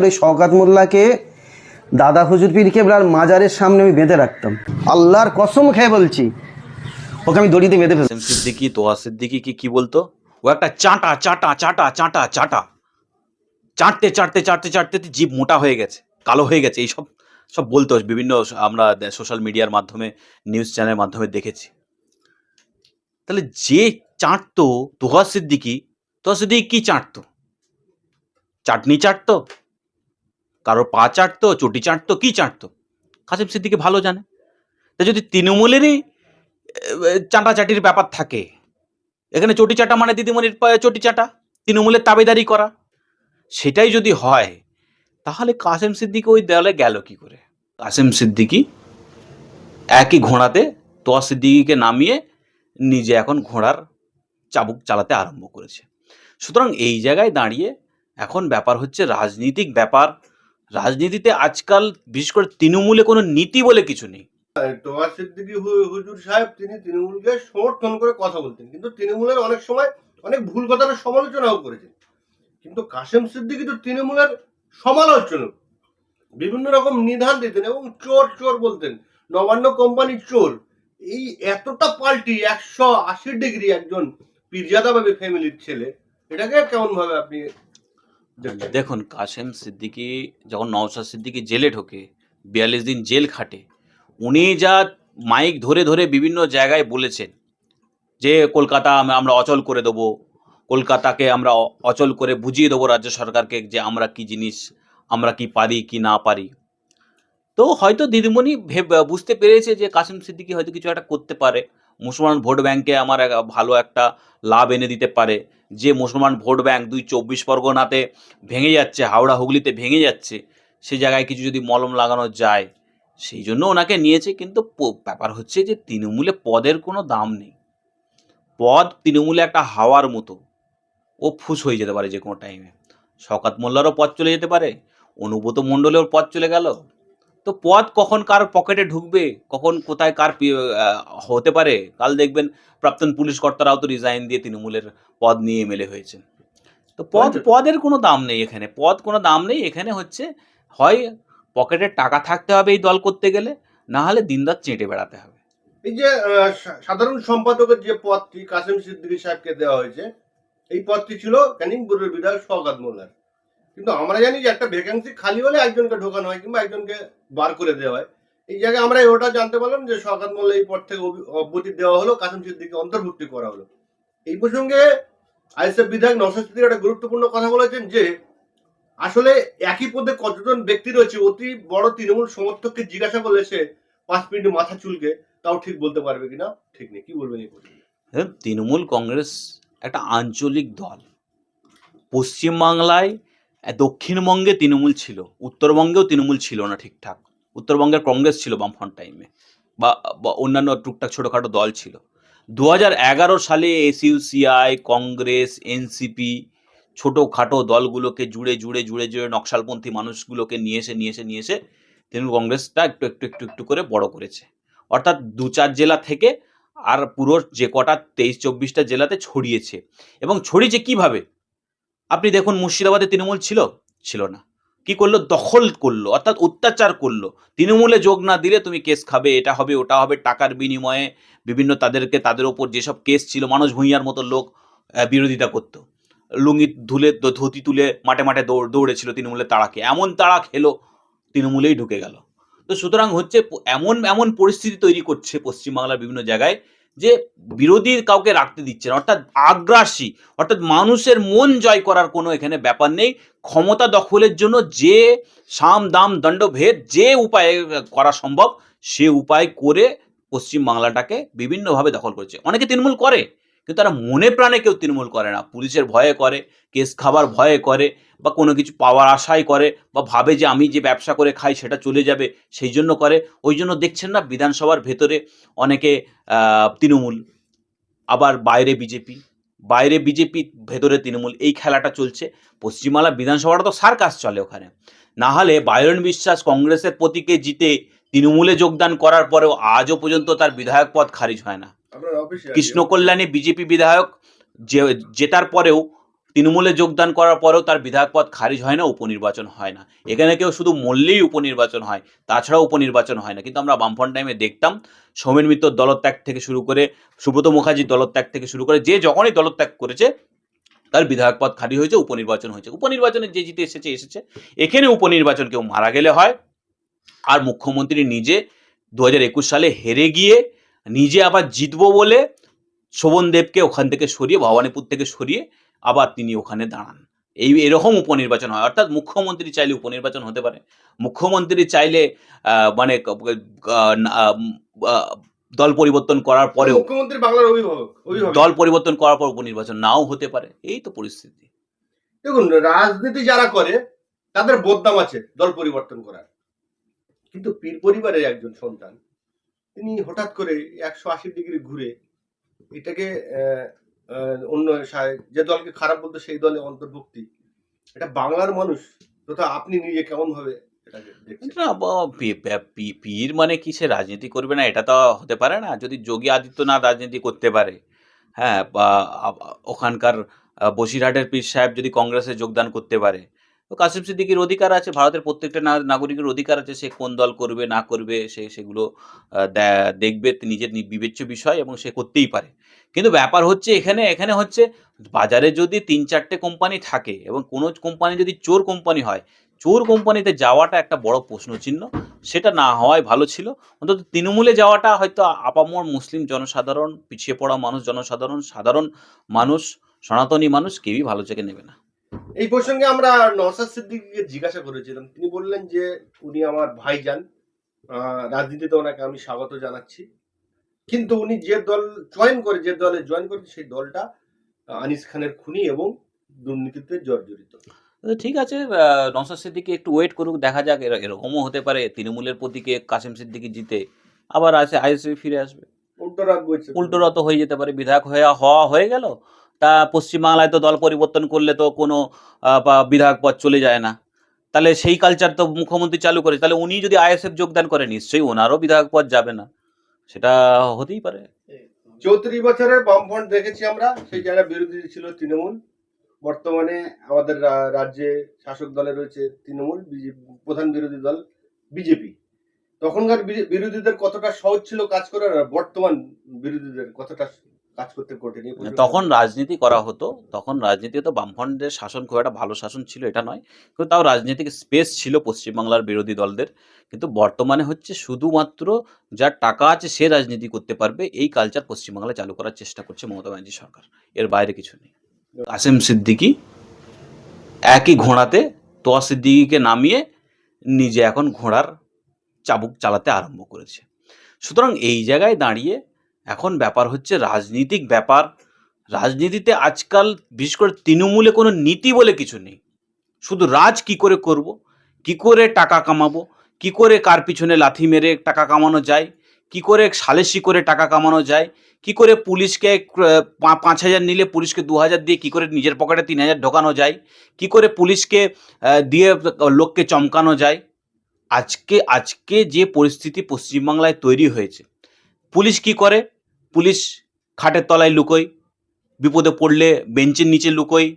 ওই শওকাত মোল্লাকে দাদা হুজুর পীর কেবলার মাজারের সামনে আমি বেঁধে রাখতাম। আল্লাহর কসম খেয়ে বলছি, ওকে আমি দড়িতে বেঁধে ফেলতাম। সিদ্দিকি তোয়া সিদ্দিকি কি কি বলতো? ও একটা চাটা চাটা চাটা চাটা চাটা। চাটতে চাটতে চাটতে চাটতে জীব মোটা হয়ে গেছে, কালো হয়ে গেছে, এইসব, সব বলতো। বিভিন্ন আমরা সোশ্যাল মিডিয়ার মাধ্যমে নিউজ চ্যানেলের মাধ্যমে দেখেছি। তাহলে যে চাটতো তোহা সিদ্দিকি তোহা সিদ্দিকি কি চাটতো? চাটনি চাটতো? কারও পা চাটতো, চটি চাটতো, কি চাটতো? কাসিম সিদ্দিকি ভালো জানে। তা যদি তৃণমূলেরই চাটাচাটির ব্যাপার থাকে, এখানে চটি চাটা মানে দিদিমণির চটি চাটা, তৃণমূলের তাবেদারি করা, সেটাই যদি হয়, তাহলে কাসেম সিদ্দিকি ওই দেওয়ালে গেল কি করে? কাসেম সিদ্দিকি একই ঘোড়াতে তোয়া সিদ্দিকিকে নামিয়ে নিজে এখন ঘোড়ার চাবুক চালাতে আরম্ভ করেছে। সুতরাং এই জায়গায় দাঁড়িয়ে এখন ব্যাপার হচ্ছে রাজনৈতিক ব্যাপার রাজনীতিতে আজকাল, বিশেষ করে তৃণমূলে কোনো নীতি বলে কিছু নেই। তোয়া সিদ্দিকী হুজুর সাহেব, তিনি তৃণমূলকে সমর্থন করে কথা বলতেন। কিন্তু তৃণমূলের অনেক সময় অনেক ভুল কথার সমালোচনাও করেছেন। কিন্তু কাসেম সিদ্দিকী তো তৃণমূলের সমালোচনা বিভিন্ন রকম নিধান দিতেন এবং চোর চোর বলতেন। নবান্ন কোম্পানির চোর। এই এতটা পাল্টি, একশো আশি ডিগ্রি একজন পীরজাদাবাবী ফ্যামিলির ছেলে, এটাকে কেমন ভাবে আপনি দেখুন, কাশেম সিদ্দিকি যখন নওশাদ সিদ্দিকি জেলে ঢোকে, বিয়াল্লিশ দিন জেল খাটে, উনি যা মাইক ধরে ধরে বিভিন্ন জায়গায় বলেছেন যে, কলকাতা আমরা অচল করে দেবো, কলকাতাকে আমরা অচল করে বুঝিয়ে দেবো রাজ্য সরকারকে যে আমরা কি জিনিস, আমরা কি পারি, কি না পারি। তো হয়তো দিদিমণি বুঝতে পেরেছে যে কাসিম সিদ্দিকি হয়তো কিছু একটা করতে পারে। মুসলমান ভোট ব্যাংকে আমার ভালো একটা লাভ এনে দিতে পারে। যে মুসলমান ভোট ব্যাংক দুই চব্বিশ পরগনাতে ভেঙে যাচ্ছে, হাওড়া হুগলিতে ভেঙে যাচ্ছে, সে জায়গায় কিছু যদি মলম লাগানো যায়, সেই জন্য ওনাকে নিয়েছে, কিন্তু ব্যাপার হচ্ছে যে তৃণমূলে পদের কোনো দাম নেই। পদ তৃণমূলে একটা হাওয়ার মতো, ও ফুস হয়ে যেতে পারে যে কোনো টাইমে শকাত মোল্লারও পথ চলে যেতে পারে, অনুব্রত মণ্ডলের পথ চলে গেল। তো পদ কখন কার পকেটে ঢুকবে? কখন কোথায় কার হতে পারে? কাল দেখবেন প্রাক্তন পুলিশ কর্তারাও তো রিজাইন দিয়ে তৃণমূলের পদ নিয়ে এমএলএ হয়েছেন। তো পদ পদের কোনো দাম নেই এখানে। পদ কোনো দাম নেই এখানে হচ্ছে হয় পকেটে টাকা থাকতে হবে এই দল করতে গেলে না হলে দিনরাত চেটে বেড়াতে হবে। এই যে সাধারণ সম্পাদকের যে পদটি কাসেম সিদ্দিকী সাহেবকে দেওয়া হয়েছে এই পদটি ছিল ক্যানিং বুরের বিধায়ক শওকাত মোল্লার। কিন্তু আমরা জানি যে একটা ভ্যাকেন্সি খালি হলে একজনকে ঢোকানো হয় কিংবা একজনকে বার করে দেওয়া হয়। এই জায়গায় আমরা ওটা জানতে পারলাম যে শওকাত মোল্লা এই পদ থেকে অবি- অব্যাহতি দেওয়া হলো, কাসেম সিদ্দিককে অন্তর্ভুক্তি করা হলো। এই প্রসঙ্গে আইএসএফ বিধায়ক নওশাদ সিদ্দিক একটা গুরুত্বপূর্ণ কথা বলেছেন যে, আসলে একই পদে কতজন ব্যক্তি রয়েছে, অতি বড় তৃণমূল সমর্থককে জিজ্ঞাসা করলে সে পাঁচ মিনিট মাথা চুলকে তাও ঠিক বলতে পারবে কিনা? ঠিক নেই। কি বলবেন এই তৃণমূল কংগ্রেস একটা আঞ্চলিক দল। পশ্চিমবাংলায় দক্ষিণবঙ্গে তৃণমূল ছিল, উত্তরবঙ্গেও তৃণমূল ছিল না ঠিকঠাক। উত্তরবঙ্গের কংগ্রেস ছিল বামফ্রন্ট টাইমে বা অন্যান্য টুকটাক ছোটোখাটো দল ছিল। দু এগারো সালে এসইউসিআই কংগ্রেস এনসিপি ছোটোখাটো দলগুলোকে জুড়ে জুড়ে জুড়ে জুড়ে নকশালপন্থী মানুষগুলোকে নিয়ে এসে নিয়ে এসে নিয়ে এসে তৃণমূল কংগ্রেসটা একটু একটু একটু একটু করে বড় করেছে। অর্থাৎ দু চার জেলা থেকে আর পুরো যে কটা তেইশ, চব্বিশটা জেলাতে ছড়িয়েছে। এবং ছড়িয়েছে কীভাবে? আপনি দেখুন মুর্শিদাবাদে তৃণমূল ছিল? ছিল না। কি করল? দখল করল, অর্থাৎ অত্যাচার করল। তৃণমূলে যোগ না দিলে তুমি কেস খাবে, এটা হবে, ওটা হবে, টাকার বিনিময়ে বিভিন্ন তাদেরকে, তাদের ওপর যেসব কেস ছিল, মানুষ ভূঁইয়ার মতো লোক বিরোধিতা করতো। লুঙ্গি ধুলে ধুতি তুলে মাঠে মাঠে দৌড়, দৌড়েছিল তৃণমূলের তাড়াকে এমন তাড়া খেলো, তৃণমূলেই ঢুকে গেল। তো সুতরাং হচ্ছে, এমন এমন পরিস্থিতি তৈরি করছে পশ্চিমবাংলার বিভিন্ন জায়গায় যে বিরোধী কাউকে রাখতে দিচ্ছে না, অর্থাৎ আগ্রাসী, অর্থাৎ মানুষের মন জয় করার কোনো এখানে ব্যাপার নেই। ক্ষমতা দখলের জন্য যে সাম, দাম, দণ্ড, ভেদ যে উপায়ে করা সম্ভব, সে উপায় করে পশ্চিম বাংলাটাকে বিভিন্নভাবে দখল করছে। অনেকে তৃণমূল করে। কিন্তু তারা মনে প্রাণে কেউ তৃণমূল করে না। পুলিশের ভয়ে করে, কেস খাবার ভয়ে করে, বা কোনো কিছু পাওয়ার আশায় করে, বা ভাবে যে আমি যে ব্যবসা করে খাই সেটা চলে যাবে সেই জন্য করে। ওই জন্য দেখছেন না বিধানসভার ভেতরে অনেকে তৃণমূল, আবার বাইরে বিজেপি। বাইরে বিজেপি ভেতরে তৃণমূল, এই খেলাটা চলছে। পশ্চিমবাংলা বিধানসভাটা তো সার্কাস চলে ওখানে। না হলে বায়রন বিশ্বাস কংগ্রেসের প্রতীকে জিতে তৃণমূলে যোগদান করার পরেও আজও পর্যন্ত তার বিধায়ক পদ খারিজ হয় না। কৃষ্ণ কল্যাণী বিজেপি বিধায়ক জেতার পরেও, তৃণমূলে যোগদান করার পরেও তার বিধায়ক পদ খারিজ হয় না, উপনির্বাচন হয় না। এখানে কেউ শুধু মরলেই উপনির্বাচন হয়, তাছাড়াও উপনির্বাচন হয় না। কিন্তু আমরা বামফ্রন্ট টাইমে দেখতাম, সৌমেন মিত্র দলত্যাগ থেকে শুরু করে, সুব্রত মুখার্জি দলত্যাগ থেকে শুরু করে, যে যখনই দলত্যাগ করেছে, তার বিধায়ক পদ খালি হয়েছে, উপনির্বাচন হয়েছে। উপনির্বাচনে যে জিতে এসেছে এসেছে। এখানে উপনির্বাচন কেউ মারা গেলে হয়, আর মুখ্যমন্ত্রী নিজে দু হাজার একুশ সালে হেরে গিয়ে নিজে আবার জিতবো বলে শোভন দেবকে ওখান থেকে সরিয়ে ভবানীপুর থেকে সরিয়ে আবার তিনি ওখানে দাঁড়ান। এই এরকম উপনির্বাচন হয়। অর্থাৎ মুখ্যমন্ত্রী চাইলে উপনির্বাচন হতে পারে। মুখ্যমন্ত্রী চাইলে মানে দল পরিবর্তন করার পরেও মুখ্যমন্ত্রী বাংলার অভিভাবক অভিভাবক। দল পরিবর্তন করার পর উপনির্বাচন নাও হতে পারে। এই তো পরিস্থিতি। দেখুন রাজনীতি যারা করে তাদের বদনাম আছে দল পরিবর্তন করার। কিন্তু পীর পরিবারের একজন সন্তান তিনি হঠাৎ করে একশো আশি ডিগ্রি ঘুরে এটাকে অন্য যে দলকে খারাপ বলতো সেই দলে অন্তর্ভুক্তি। এটা বাংলার মানুষ, তথা আপনি নিজে কেমন ভাবে না পীর মানে কি সে রাজনীতি করবে না, এটা তো হতে পারে না। যদি যোগী আদিত্যনাথ রাজনীতি করতে পারে হ্যাঁ ওখানকার বসিরহাটের পীর সাহেব যদি কংগ্রেসে যোগদান করতে পারে তো কাসিম সিদ্দিকির অধিকার আছে, ভারতের প্রত্যেকটা নাগরিকের অধিকার আছে, সে কোন দল করবে, না করবে, সে সেগুলো দেখবে নিজের বিবেচ্য বিষয় এবং সে করতেই পারে। কিন্তু ব্যাপার হচ্ছে এখানে এখানে হচ্ছে বাজারে যদি তিন চারটে কোম্পানি থাকে এবং কোনো কোম্পানি যদি চোর কোম্পানি হয়, চোর কোম্পানিতে যাওয়াটা একটা বড় প্রশ্নচিহ্ন। সেটা না হওয়াই ভালো ছিল। অন্তত তৃণমূলে যাওয়াটা হয়তো আপামর মুসলিম জনসাধারণ, পিছিয়ে পড়া মানুষ, জনসাধারণ, সাধারণ মানুষ, সনাতনী মানুষ কেউই ভালো চোখে নেবে না। এই প্রসঙ্গে আমরা নসাদ সিদ্দিকীকে জিজ্ঞাসা করেছিলাম। তিনি বললেন যে উনি আমার ভাইজান। আহ, রাজনীতিতে ওনাকে আমি স্বাগত জানাচ্ছি। কিন্তু উনি যে দল জয়েন করে যে দলে জয়েন করেছে সেই দলটা আনিস খানের খুনি এবং দুর্নীতিতে জর্জরিত। ঠিক আছে। নওশাদ সিদ্দিকি একটু ওয়েট করুক দেখা যাক। এর- এরকমও হতে পারে। তৃণমূলের প্রতীকে কাসিম সিদ্দিকি জিতে আবার আসে আইএসএফ ফিরে আসবে। উল্টো রত হয়ে যেতে পারে। বিধায়ক হয়ে হওয়া হয়ে গেল। তা পশ্চিমবাংলায় তো দল পরিবর্তন করলে তো কোনো বিধায়ক পদ চলে যায় না। তাহলে সেই কালচার তো মুখ্যমন্ত্রী চালু করে তাহলে উনি যদি আইএসএফ যোগদান করে নিশ্চয়ই ওনারও বিধায়ক পদ যাবে না। সেটা হতেই পারে। চৌত্রিশ বছরের বামফ্রন্ট দেখেছি আমরা, সেই যারা বিরোধী ছিল তৃণমূল। বর্তমানে আমাদের রাজ্যে শাসক দলে রয়েছে তৃণমূল প্রধান বিরোধী দল বিজেপি। তখনকার বিরোধীদের কতটা সহজ ছিল কাজ করার বর্তমান বিরোধীদের কতটা কাজ করতে এই প্রশ্নটা- তখন রাজনীতি করা হতো তখন রাজনীতি তো বামফ্রন্টের শাসন খুব একটা ভালো শাসন ছিল এটা নয় কিন্তু তাও রাজনৈতিক স্পেস ছিল পশ্চিমবাংলার বিরোধী দলদের কিন্তু বর্তমানে হচ্ছে শুধুমাত্র যার টাকা আছে সে রাজনীতি করতে পারবে এই কালচার পশ্চিমবাংলায় চালু করার চেষ্টা করছে মমতা ব্যানার্জি সরকার এর বাইরে কিছু নেই। কাসেম সিদ্দিকি একই ঘোড়াতে তোয়া সিদ্দিকিকে নামিয়ে নিজে এখন ঘোড়ার চাবুক চালাতে আরম্ভ করেছে। সুতরাং এই জায়গায় দাঁড়িয়ে এখন ব্যাপার হচ্ছে রাজনীতিক ব্যাপার। রাজনীতিতে আজকাল বিশেষ করে তৃণমূলে কোনো নীতি বলে কিছু নেই। শুধু রাজ কি করে করব? কি করে টাকা কামাবো? কি করে কার পিছনে লাথি মেরে টাকা কামানো যায়? কি করে সালেসি করে টাকা কামানো যায়? কি করে পুলিশকে পাঁচ হাজার নিলে পুলিশকে দু হাজার দিয়ে কি করে নিজের পকেটে তিন হাজার ঢোকানো যায়? কি করে পুলিশকে দিয়ে লোককে চমকানো যায়? আজকে আজকে যে পরিস্থিতি পশ্চিমবাংলায় তৈরি হয়েছে, পুলিশ কি করে? পুলিশ খাটের তলায় লুকোয় বিপদে পড়লে বেঞ্চের নিচে লুকোয়।